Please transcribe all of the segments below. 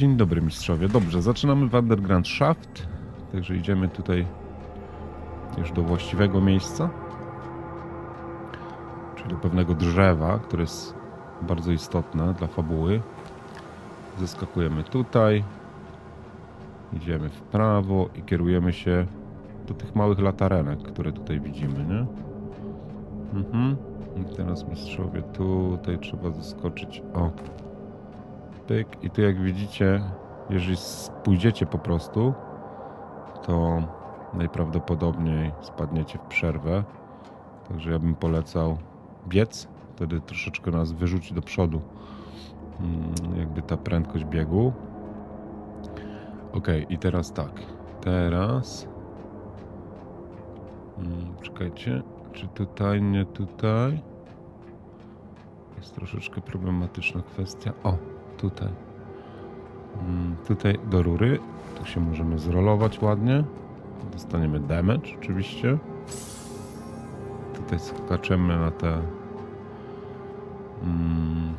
Dzień dobry mistrzowie. Dobrze, zaczynamy w Underground Shaft. Także idziemy tutaj już do właściwego miejsca. Czyli do pewnego drzewa, które jest bardzo istotne dla fabuły. Zeskakujemy tutaj. Idziemy w prawo i kierujemy się do tych małych latarenek, które tutaj widzimy, nie? Mhm. I teraz mistrzowie, tutaj trzeba zaskoczyć. O. Pyk. I tu jak widzicie, jeżeli pójdziecie po prostu, to najprawdopodobniej spadniecie w przerwę. Także ja bym polecał biec. Wtedy troszeczkę nas wyrzuci do przodu. Mm, Jakby ta prędkość biegu. Ok, i teraz tak. Teraz. Mm, Czekajcie. Czy tutaj, nie tutaj? Jest troszeczkę problematyczna kwestia. O, tutaj. Mm, Tutaj do rury. Tu się możemy zrolować ładnie. Dostaniemy damage oczywiście. Tutaj skaczemy na te mm,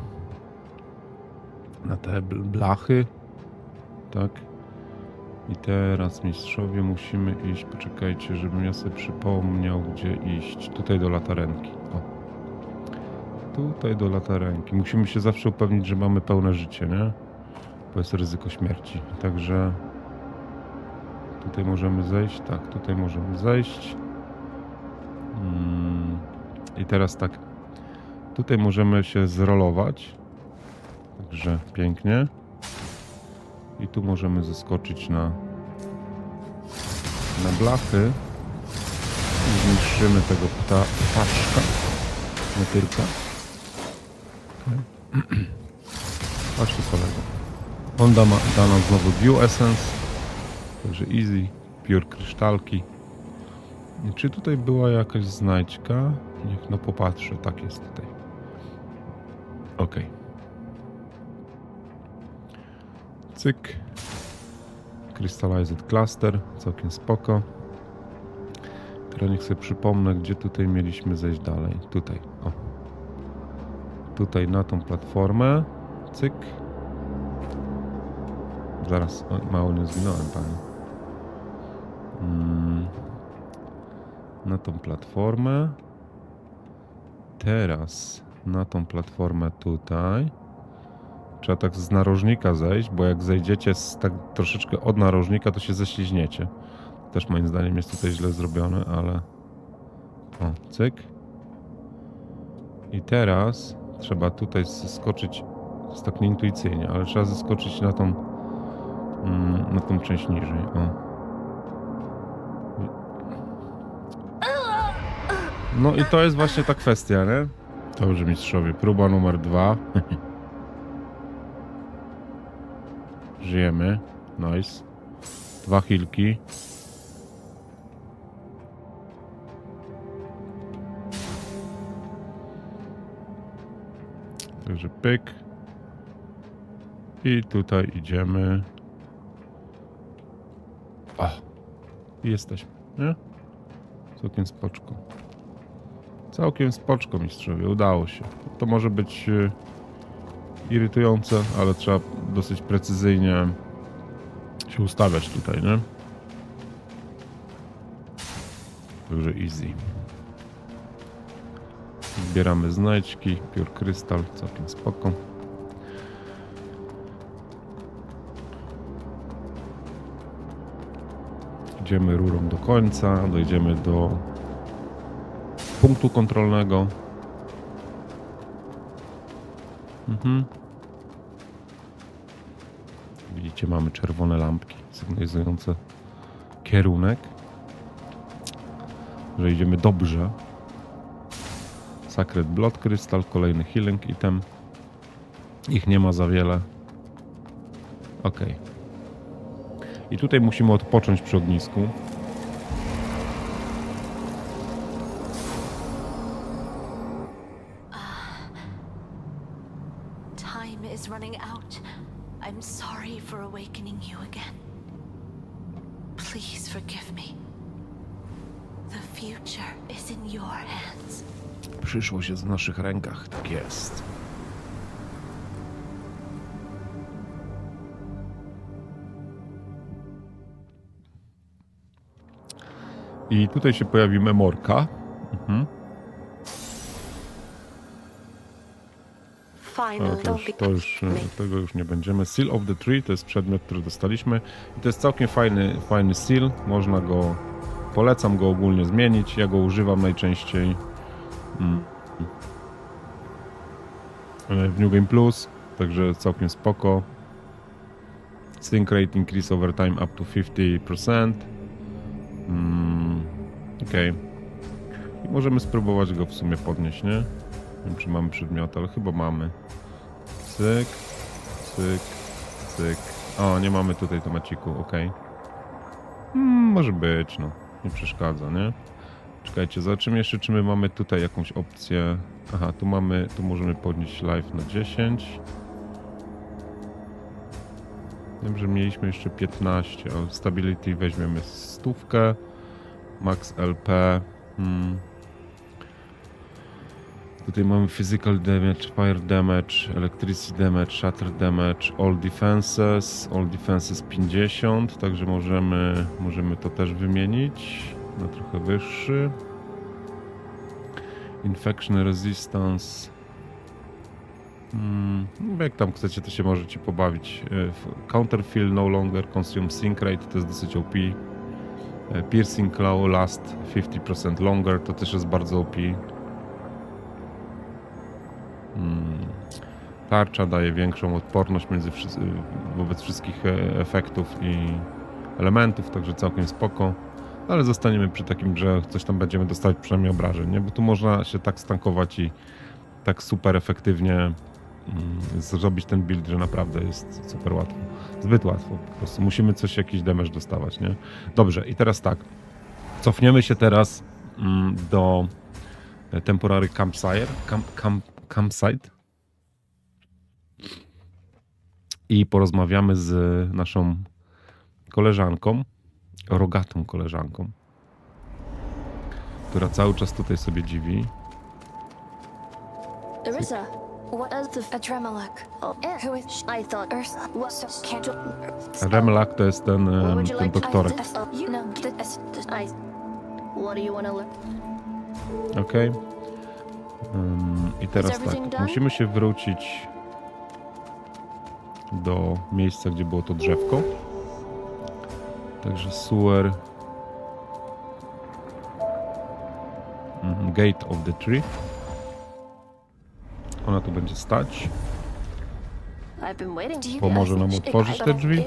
na te bl- blachy. Tak. I teraz mistrzowie musimy iść. Poczekajcie, żebym ja sobie przypomniał, gdzie iść. Tutaj do latarenki. Tutaj do latarenki. Musimy się zawsze upewnić, że mamy pełne życie, nie? Bo jest ryzyko śmierci. Także tutaj możemy zejść. Tak, tutaj możemy zejść. Mm. I teraz tak. Tutaj możemy się zrolować. Także pięknie. I tu możemy zeskoczyć na, na blachy. I zniszczymy tego pta, ptaszka. Motylka. Okay. Chodź tu kolego. On da, ma, da nam znowu View Essence. Także easy. Pure kryształki. Czy tutaj była jakaś znajdźka? Niech no popatrzę. Tak jest tutaj. Okej. Cyk. Crystallized Cluster, całkiem spoko. Teraz niech sobie przypomnę, gdzie tutaj mieliśmy zejść dalej. Tutaj. Tutaj na tą platformę. Cyk. Zaraz, o, mało nie zginąłem, panie. Mm. Na tą platformę. Teraz na tą platformę tutaj. Trzeba tak z narożnika zejść, bo jak zejdziecie z tak troszeczkę od narożnika, to się ześliźniecie. Też moim zdaniem jest tutaj źle zrobione, ale... O, cyk. I teraz trzeba tutaj zeskoczyć, jest tak nieintuicyjnie, ale trzeba zeskoczyć na tą, mm, na tą część niżej. O. No i to jest właśnie ta kwestia, nie? Dobrze, mistrzowie. Próba numer dwa. Żyjemy. Nice. Dwa hilki. Także pyk. I tutaj idziemy. O! Jesteśmy, nie? Całkiem spoczko. Całkiem spoczko, mistrzowie. Udało się. To może być y, irytujące, ale trzeba dosyć precyzyjnie się ustawiać tutaj, nie? Także easy. Zbieramy znajdźki, piór krystal, całkiem spoko. Idziemy rurą do końca, dojdziemy do punktu kontrolnego. Mhm. Widzicie, mamy czerwone lampki sygnalizujące kierunek, że idziemy dobrze. Sacred Blood Crystal, kolejny healing item. Ich nie ma za wiele. Ok. I tutaj musimy odpocząć przy ognisku. naszych rękach. Tak jest. I tutaj się pojawi memorka. Mhm. To, już, to już, tego już nie będziemy. Seal of the Tree to jest przedmiot, który dostaliśmy. I to jest całkiem fajny, fajny seal. Można go. Polecam go ogólnie zmienić. Ja go używam najczęściej. Mm w New Game Plus, także całkiem spoko. Sync rate increase over time up to 50%. Mm, Okej. I możemy spróbować go w sumie podnieść, nie? Nie wiem, czy mamy przedmiot, ale chyba mamy. Cyk, cyk, cyk. O, nie mamy tutaj tomaciku, ok. Mm, może być, no. Nie przeszkadza, nie? Czekajcie, zobaczymy jeszcze, czy my mamy tutaj jakąś opcję. Aha, tu mamy, tu możemy podnieść live na 10. Wiem, że mieliśmy jeszcze 15. O, stability weźmiemy stówkę. Max LP. Hmm. Tutaj mamy physical damage, fire damage, electricity damage, shatter damage, all defenses, all defenses 50, także możemy, możemy to też wymienić na trochę wyższy. Infection resistance. Hmm, jak tam chcecie, to się możecie pobawić. E, Counterfill no longer consume sync rate, to jest dosyć OP. E, Piercing claw last 50% longer, to też jest bardzo OP. Mm. Tarcza daje większą odporność między, wobec wszystkich e, efektów i elementów, także całkiem spoko. Ale zostaniemy przy takim, że coś tam będziemy dostawać przynajmniej obrażeń, nie? Bo tu można się tak stankować i tak super efektywnie mm, zrobić ten build, że naprawdę jest super łatwo. Zbyt łatwo po prostu. Musimy coś, jakiś damage dostawać, nie? Dobrze, i teraz tak. Cofniemy się teraz mm, do e, Temporary Campsite, camp, camp, campsite i porozmawiamy z naszą koleżanką, rogatą koleżanką, która cały czas tutaj sobie dziwi. Arissa, what is the? Oh, who is? I thought Ursa was can't. Remlak to jest ten, em, ten doktorek, you know, this, this, I. What do you want to learn? okej? Ym, I teraz tak, musimy się wrócić do miejsca, gdzie było to drzewko. Także sewer. Mhm, Gate of the tree. Ona tu będzie stać. Pomoże nam otworzyć te drzwi?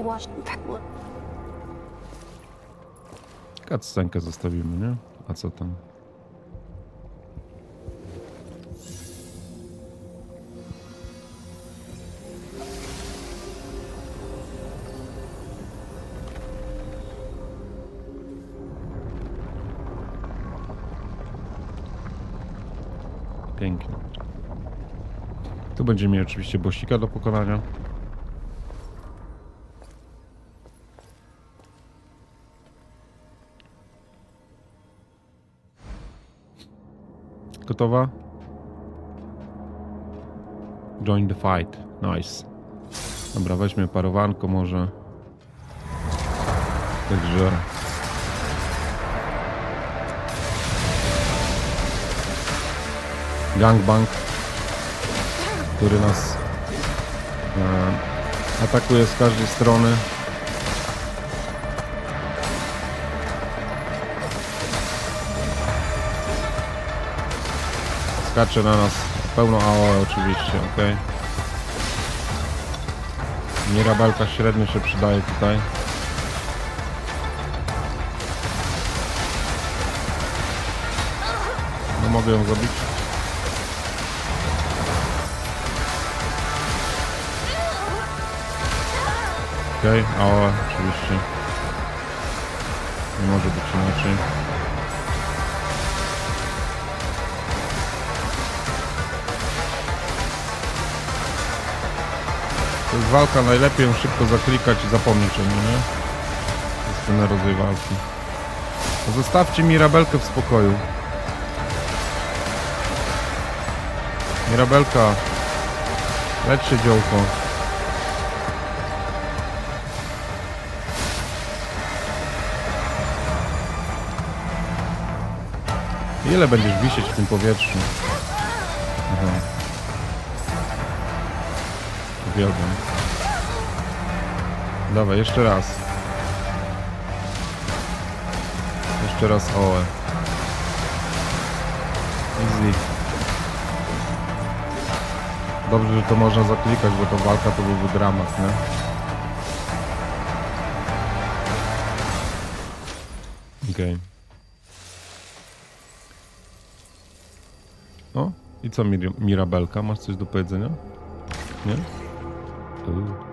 Cutscenkę zostawimy, nie? A co tam? Tu będziemy mieli oczywiście bossika do pokonania. Gotowa? Join the fight. Nice. Dobra, weźmy parowanko może. Także... Gangbang, który nas e, atakuje z każdej strony. Skacze na nas pełno AOE oczywiście, ok. Mirabelka średnio się przydaje tutaj. No mogę ją zabić. Okej, okay, AOE oczywiście. Nie może być inaczej. To jest walka, najlepiej ją szybko zaklikać i zapomnieć o niej, nie? To jest ten rodzaj walki. Zostawcie Mirabelkę w spokoju. Mirabelka, lecz się dziołko. Ile będziesz wisieć w tym powietrzu? Aha. Uwielbiam. Dawaj, jeszcze raz. Jeszcze raz oe. Easy. Dobrze, że to można zaklikać, bo to walka to byłby dramat, nie? Okej. O, i co Mir Mirabelka? Masz coś do powiedzenia? Nie?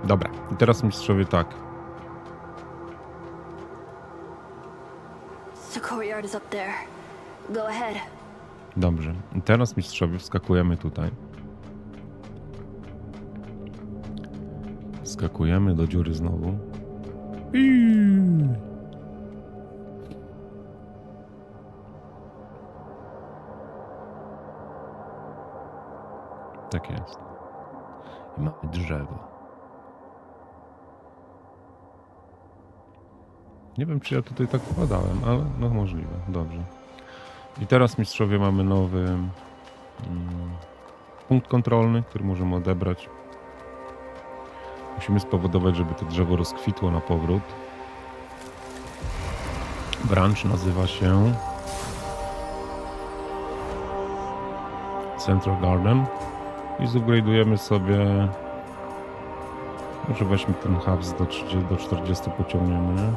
Dobra, i teraz mistrzowie tak. The courtyard is up there. Go ahead. Dobrze. I teraz mistrzowie wskakujemy tutaj. Wskakujemy do dziury znowu. Iii. Tak jest. I mamy drzewo. Nie wiem, czy ja tutaj tak wkładałem, ale no możliwe. Dobrze. I teraz mistrzowie mamy nowy mm, punkt kontrolny, który możemy odebrać. Musimy spowodować, żeby to drzewo rozkwitło na powrót. Branch nazywa się Central Garden i zupgrade'ujemy sobie może weźmy ten hubs do 30, do 40 pociągniemy, nie?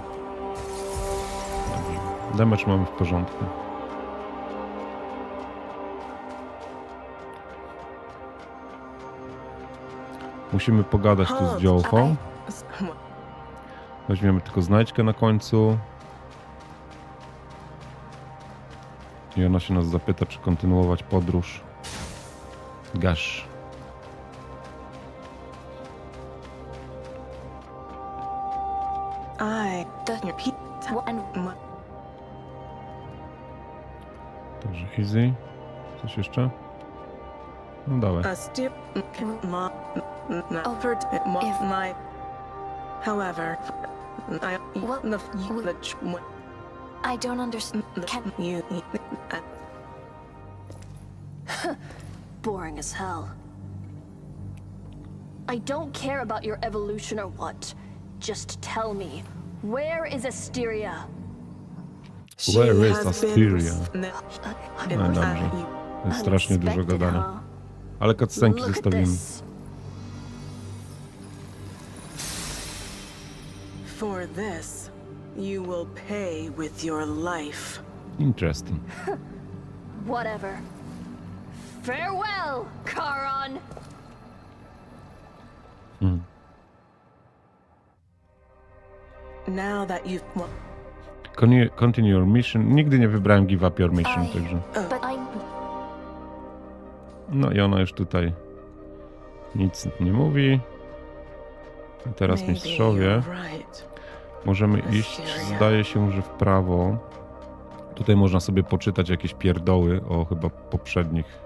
Damage mamy w porządku. Musimy pogadać tu z działką. Weźmiemy tylko znajdźkę na końcu. I ona się nas zapyta, czy kontynuować podróż. Gasz. Repeat and Także easy. Coś jeszcze? No dawaj. a step ma for if- my however I What- the the ch- I don't understand. Can you boring as hell. I don't care about your evolution or what. Just tell me, where is Asteria? she Where is has Asteria? been No dobrze. Jest strasznie dużo Unexpected, gadania. huh? Ale cutscenki Look at zostawimy. this. for this you will pay with your life Interesting. Whatever. Farewell, Charon. Now that you've well, Continue, continue your mission. Nigdy nie wybrałem give up your mission, także... I'm No i ona już tutaj nic nie mówi. I teraz mistrzowie. Możemy iść, zdaje się, że w prawo. Tutaj można sobie poczytać jakieś pierdoły o chyba poprzednich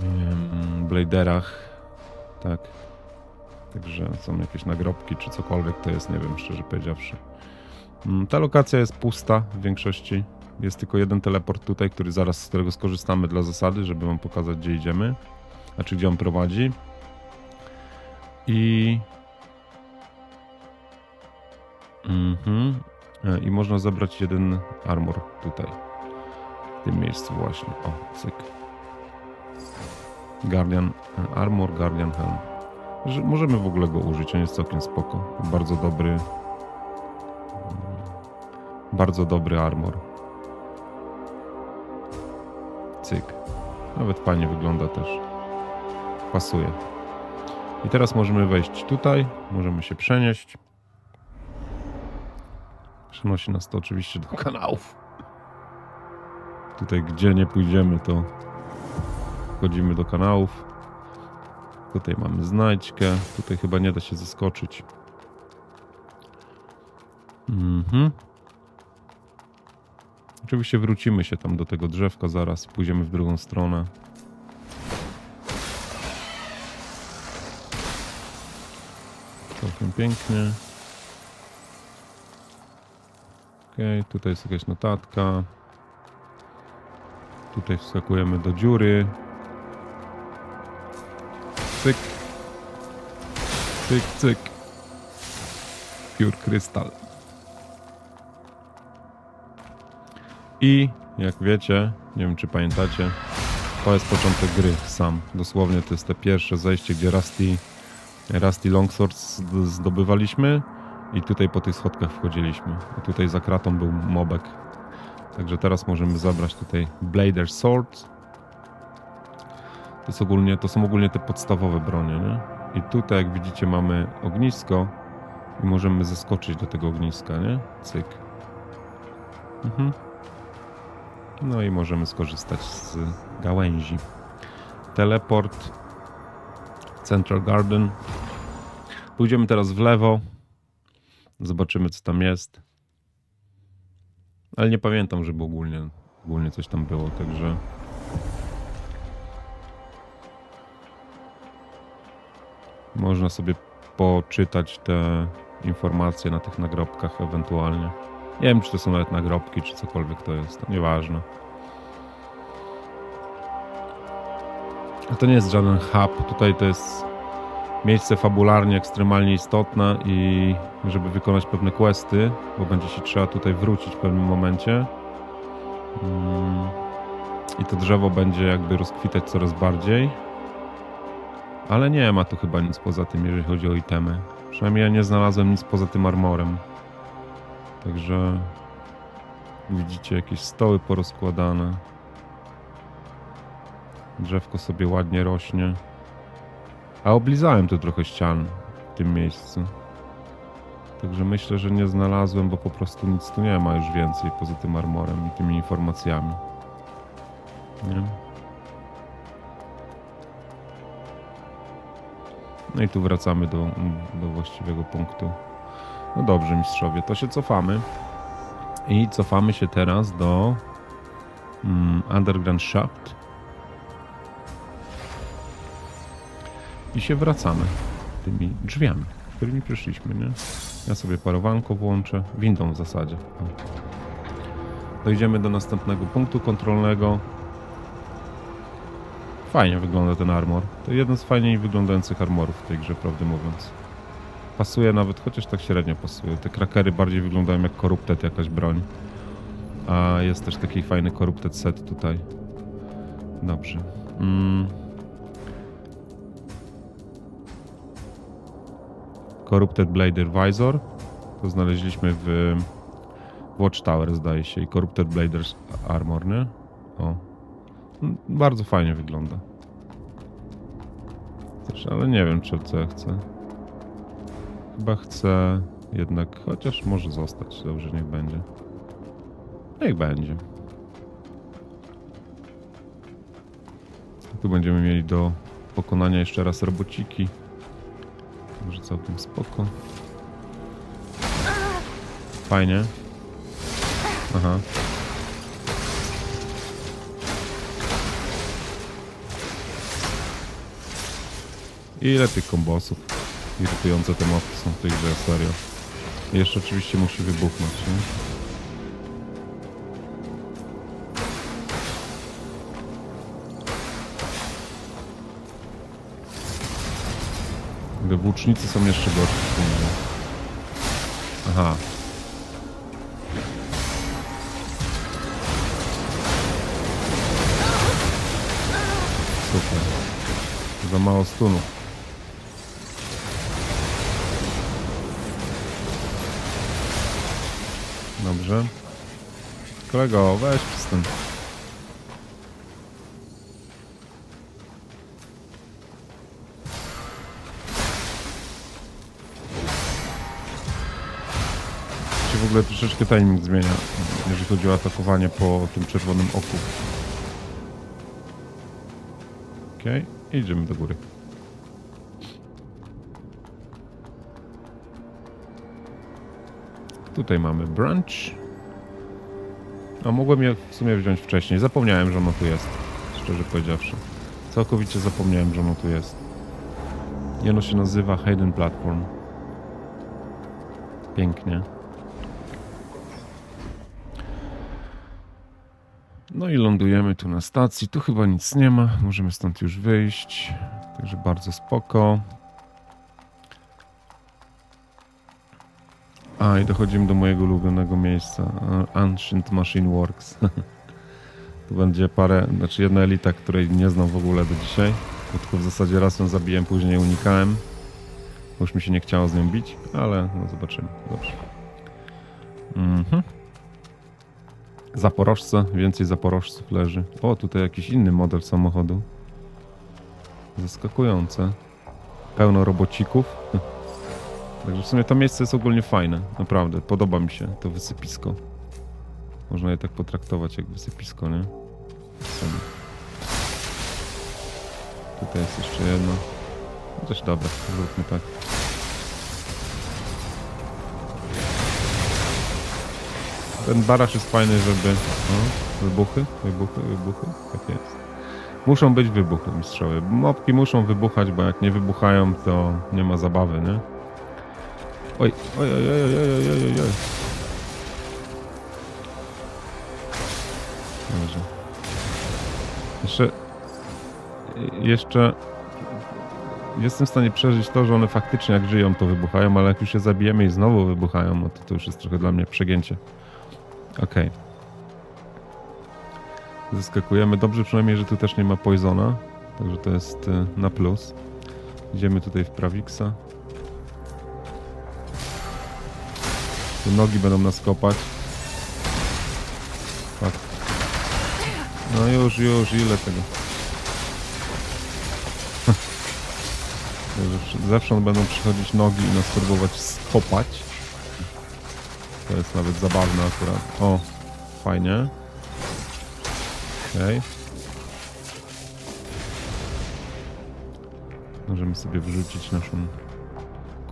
nie wiem, bladerach. Tak. Także są jakieś nagrobki czy cokolwiek to jest, nie wiem, szczerze powiedziawszy. Mm, Ta lokacja jest pusta w większości. Jest tylko jeden teleport tutaj, który zaraz z którego skorzystamy dla zasady, żeby wam pokazać, gdzie idziemy. Znaczy, gdzie on prowadzi. I Mhm. E, I można zebrać jeden armor tutaj. W tym miejscu właśnie. O, cyk. Guardian e, Armor, Guardian Helm. Że możemy w ogóle go użyć, on jest całkiem spoko. Bardzo dobry. mm, Bardzo dobry armor. Cyk. Nawet fajnie wygląda też. Pasuje. I teraz możemy wejść tutaj. Możemy się przenieść. Przenosi nas to oczywiście do kanałów. Tutaj, gdzie nie pójdziemy, to wchodzimy do kanałów. Tutaj mamy znajdźkę. Tutaj chyba nie da się zaskoczyć. Mhm. Oczywiście wrócimy się tam do tego drzewka zaraz. Pójdziemy w drugą stronę. Całkiem pięknie. Okej, tutaj jest jakaś notatka. Tutaj wskakujemy do dziury. Cyk. Cyk, cyk. Pure krystal. I jak wiecie, nie wiem czy pamiętacie, to jest początek gry sam. Dosłownie to jest te pierwsze zejście, gdzie Rusty, Rusty Longsword zd- zdobywaliśmy i tutaj po tych schodkach wchodziliśmy. I tutaj za kratą był mobek. Także teraz możemy zabrać tutaj Blader Sword. To, jest ogólnie, to są ogólnie te podstawowe bronie, nie? I tutaj jak widzicie mamy ognisko i możemy zeskoczyć do tego ogniska, nie? Cyk. Mhm. No i możemy skorzystać z gałęzi. Teleport. Central Garden. Pójdziemy teraz w lewo. Zobaczymy, co tam jest. Ale nie pamiętam, żeby ogólnie, ogólnie coś tam było, także. Można sobie poczytać te informacje na tych nagrobkach ewentualnie. Nie wiem, czy to są nawet nagrobki, czy cokolwiek to jest. To nieważne. A to nie jest żaden hub. Tutaj to jest miejsce fabularnie ekstremalnie istotne i żeby wykonać pewne questy, bo będzie się trzeba tutaj wrócić w pewnym momencie. Mm, I to drzewo będzie jakby rozkwitać coraz bardziej. Ale nie ma tu chyba nic poza tym, jeżeli chodzi o itemy. Przynajmniej ja nie znalazłem nic poza tym armorem. Także widzicie jakieś stoły porozkładane. Drzewko sobie ładnie rośnie. A oblizałem tu trochę ścian w tym miejscu. Także myślę, że nie znalazłem, bo po prostu nic tu nie ma już więcej poza tym armorem i tymi informacjami. Nie? No i tu wracamy do, do właściwego punktu. No dobrze, mistrzowie, to się cofamy. I cofamy się teraz do mm, Underground Shaft. I się wracamy tymi drzwiami, którymi przyszliśmy, nie? Ja sobie parowanko włączę, windą w zasadzie. Dojdziemy do następnego punktu kontrolnego. Fajnie wygląda ten armor. To jeden z fajniej wyglądających armorów w tej grze, prawdę mówiąc. Pasuje nawet, chociaż tak średnio pasuje. Te krakery bardziej wyglądają jak koruptet, jakaś broń. A jest też taki fajny koruptet set tutaj. Dobrze. Mm. Corrupted Blader Visor. To znaleźliśmy w Watchtower, zdaje się. I Corrupted Blader's Armor, nie? O. Bardzo fajnie wygląda. Też, ale nie wiem, czy co ja chcę. Chyba chcę jednak, chociaż może zostać. Dobrze, niech będzie. Niech będzie. Tu będziemy mieli do pokonania jeszcze raz robociki. Może całkiem spoko. Fajnie. Aha. Ile tych kombosów? Irytujące te mopy są w tej grze, serio. Jeszcze oczywiście musi wybuchnąć, nie? Włócznicy są jeszcze gorsi. Aha. Super. Za mało stunów. Dobrze. Kolego, weź z w ogóle troszeczkę timing zmienia, jeżeli chodzi o atakowanie po tym czerwonym oku. Okej, idziemy do góry. Tutaj mamy brunch. A mogłem je w sumie wziąć wcześniej. Zapomniałem, że ono tu jest. Szczerze powiedziawszy. Całkowicie zapomniałem, że ono tu jest. I ono się nazywa Hayden Platform. Pięknie. No i lądujemy tu na stacji. Tu chyba nic nie ma. Możemy stąd już wyjść. Także bardzo spoko. A i dochodzimy do mojego ulubionego miejsca. e, Ancient Machine Works. tu będzie parę, znaczy jedna elita, której nie znam w ogóle do dzisiaj. Bo tylko w zasadzie raz ją zabiłem, później unikałem. Już mi się nie chciało z nią bić, ale no zobaczymy. Dobrze. Mhm. Zaporożce, więcej zaporożców leży. O, tutaj jakiś inny model samochodu. Zaskakujące. Pełno robocików. Także w sumie to miejsce jest ogólnie fajne. Naprawdę, podoba mi się to wysypisko. Można je tak potraktować jak wysypisko, nie? Sobie. Tutaj jest jeszcze jedno. Chociaż dobra, zróbmy tak. Ten baraż jest fajny, żeby... O, wybuchy, wybuchy, wybuchy. Tak jest. Muszą być wybuchy, mistrzowie. Mopki muszą wybuchać, bo jak nie wybuchają, to nie ma zabawy, nie? Oj, oj, oj, oj, oj, oj, oj, oj, oj. Dobrze. Jeszcze... Jeszcze... Jestem w stanie przeżyć to, że one faktycznie jak żyją, to wybuchają, ale jak już je zabijemy i znowu wybuchają, no to to już jest trochę dla mnie przegięcie. Okej. Zaskakujemy. Dobrze przynajmniej, że tu też nie ma poisona. Także to jest y, na plus. Idziemy tutaj w Prawixa. Tu nogi będą nas kopać. Tak. No już, już, ile tego? Zewsząd będą przychodzić nogi i nas próbować skopać. To jest nawet zabawne akurat. O, fajnie. Okej. Możemy sobie wyrzucić naszą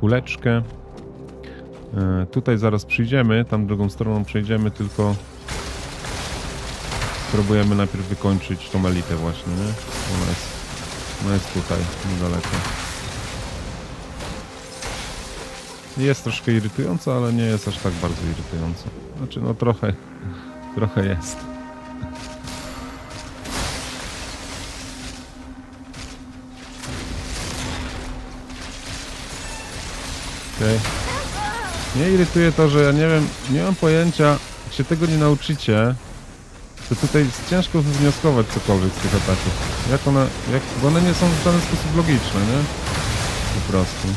kuleczkę. E, tutaj zaraz przyjdziemy, tam drugą stroną przejdziemy, tylko spróbujemy najpierw wykończyć tą elitę właśnie, nie? Ona jest, ona jest tutaj, niedaleko. Jest troszkę irytująca, ale nie jest aż tak bardzo irytująca. Znaczy, no trochę, trochę jest. Okej. Mnie irytuje to, że ja nie wiem, nie mam pojęcia, jak się tego nie nauczycie, to tutaj jest ciężko wywnioskować cokolwiek z tych ataków. Jak one, jak, bo one nie są w żaden sposób logiczne, nie? Po prostu.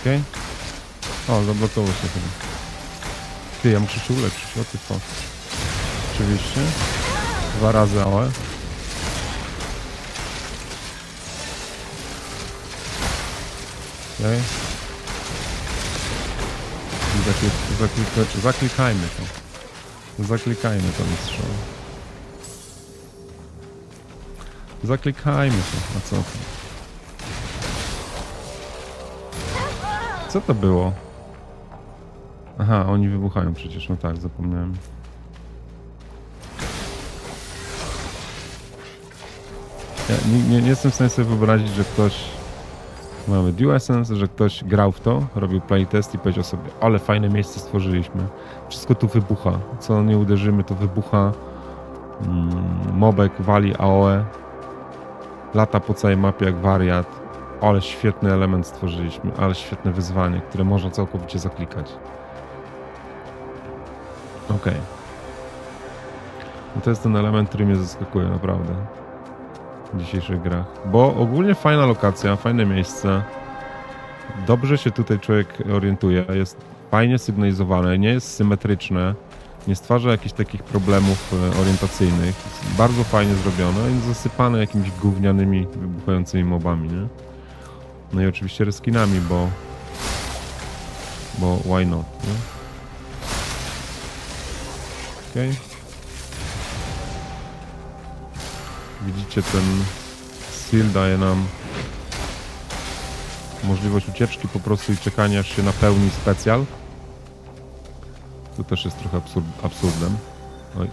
Okej. O, zablokował się chyba. Ty, ja muszę się uleczyć, o ty fok. Oczywiście. Dwa razy ale. Okej. I zaklik- zaklika- Zaklikajmy to. Zaklikajmy to mistrzowie. Zaklikajmy to. A co to? Co to było? Aha, oni wybuchają przecież, no tak, zapomniałem. Ja nie, nie, nie jestem w stanie sobie wyobrazić, że ktoś... Mamy DualSense, że ktoś grał w to, robił playtest i powiedział sobie, ale fajne miejsce stworzyliśmy. Wszystko tu wybucha. Co nie uderzymy, to wybucha. Mm, mobek wali AOE. Lata po całej mapie jak wariat. Ale świetny element stworzyliśmy, ale świetne wyzwanie, które można całkowicie zaklikać. Okej. No to jest ten element, który mnie zaskakuje naprawdę dzisiejszych grach. Bo ogólnie fajna lokacja, fajne miejsce. Dobrze się tutaj człowiek orientuje. Jest fajnie sygnalizowane, nie jest symetryczne. Nie stwarza jakichś takich problemów e, orientacyjnych. Jest bardzo fajnie zrobione i zasypane jakimiś gównianymi, wybuchającymi mobami, nie? No i oczywiście reskinami, bo... Bo why not, nie? Okej. Widzicie, ten seal daje nam możliwość ucieczki po prostu i czekania aż się napełni specjal. To też jest trochę absurd, absurdem. Oj.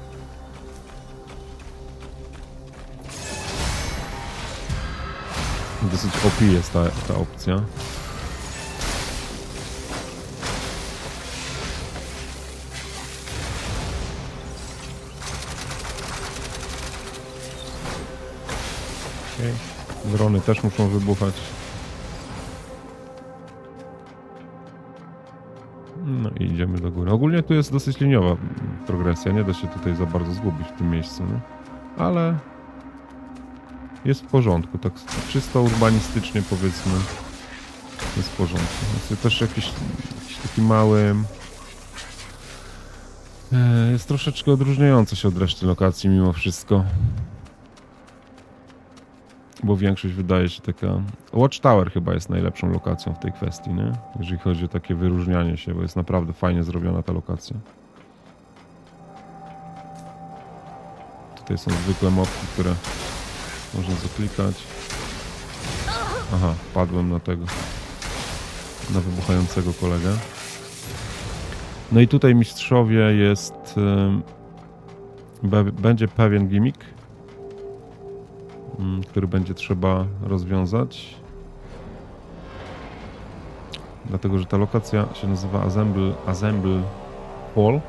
Dosyć OP jest ta, ta opcja. Drony też muszą wybuchać. No i idziemy do góry. Ogólnie tu jest dosyć liniowa progresja, nie da się tutaj za bardzo zgubić w tym miejscu, nie? ale jest w porządku, tak czysto urbanistycznie powiedzmy jest w porządku. Jest też jakiś, jakiś taki mały e, jest troszeczkę odróżniający się od reszty lokacji mimo wszystko. Bo większość wydaje się taka. Watchtower chyba jest najlepszą lokacją w tej kwestii, nie? Jeżeli chodzi o takie wyróżnianie się, bo jest naprawdę fajnie zrobiona ta lokacja. Tutaj są zwykłe mopki, które można zaklikać. Aha, padłem na tego. Na wybuchającego kolegę. No i tutaj mistrzowie jest. będzie pewien gimmick, mm, który będzie trzeba rozwiązać. Dlatego, że ta lokacja się nazywa Assemble, Assemble Hall.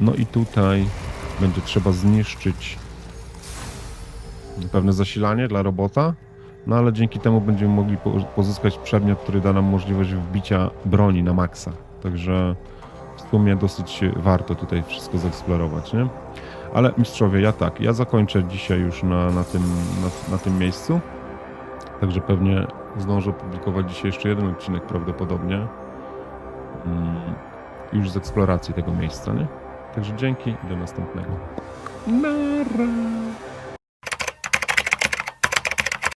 No i tutaj będzie trzeba zniszczyć pewne zasilanie dla robota, no ale dzięki temu będziemy mogli po- pozyskać przedmiot, który da nam możliwość wbicia broni na maksa. Także w sumie dosyć warto tutaj wszystko zeksplorować, nie? Ale mistrzowie, ja tak, ja zakończę dzisiaj już na, na, tym, na, na tym miejscu. Także pewnie zdążę opublikować dzisiaj jeszcze jeden odcinek prawdopodobnie. Mm, już z eksploracji tego miejsca, nie? Także dzięki i do następnego. Nara!